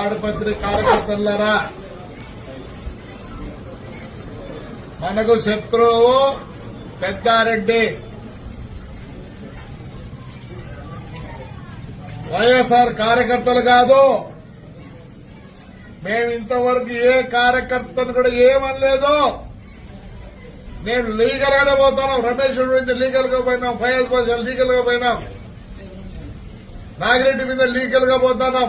ఆడపత్రి కార్యకర్తలారా మనకు శత్రువు పెద్దారెడ్డి. వైఎస్ఆర్ కార్యకర్తలు కాదు మేము ఇంతవరకు ఏ కార్యకర్తను కూడా ఏమనలేదు. నేను లీగల్ గానే పోతున్నాం రమేష్ మీద లీగల్గా పోయినాం ఫయాజ్ బాజ్ లీగల్గా పోయినాం. నాగిరెడ్డి మీద లీగల్గా పోతున్నాం.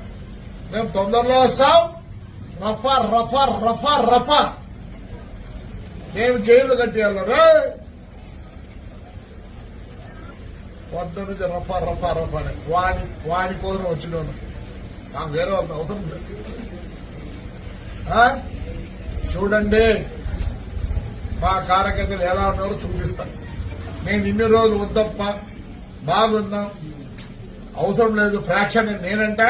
మేము తొందరలో వస్తాం రఫా రఫా రఫా రఫా. మేము జైలు కట్టేయాలి రే వద్ద నుంచి రఫా రఫా రఫా అని. వాడి వాడి కోసం వచ్చినాను నాకు వేరే వాళ్ళ అవసరం లేదు. చూడండి. మా కార్యకర్తలు ఎలా ఉన్నారో చూపిస్తాను. నేను ఇన్ని రోజులు వద్దప్ప బాగున్నాం. అవసరం లేదు ఫ్రాక్షన్ నేనంటే.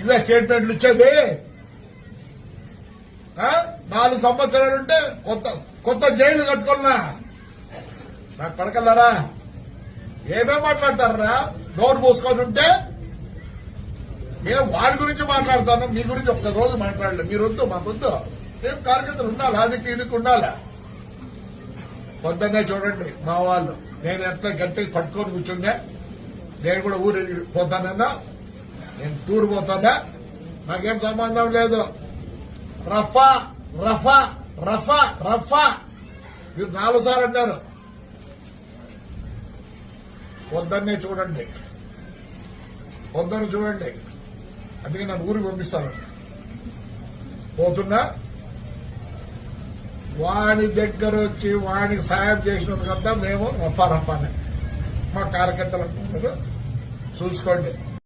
ఇవే స్టేట్మెంట్లు ఇచ్చేది. నాలుగు సంవత్సరాలు ఉంటే కొత్త కొత్త జైలు కట్టుకున్నా. నాకు పడకల్లారా ఏమేం మాట్లాడతారా? నోరు మూసుకొని ఉంటే మేము వాడి గురించి మాట్లాడతాను మీ గురించి ఒక్క రోజు మాట్లాడలేదు. మీరొద్దు మాకొద్దు మేము కార్యకర్తలు ఉండాలి? అదికి ఇదికి ఉండాలి? పొద్దున్నే చూడండి మా వాళ్ళు. నేను ఎట్లా గట్టి పట్టుకొని కూర్చుండే నేను కూడా ఊరి పోతానన్నా. నేను టూర్ పోతానా? నాకేం సంబంధం లేదు. రఫా రఫా రఫా రఫా. మీరు నాలుగు సార్లు అన్నారు. పొద్దున్నే చూడండి. పొద్దున్న చూడండి. అందుకే నన్ను ఊరికి పంపిస్తాను పోతున్నా? వాడి దగ్గర వచ్చి వాడికి సాయం చేసినందుకంతా మేము రఫా రఫానే. మా కార్యకర్తలు అనుకుంటారు చూసుకోండి.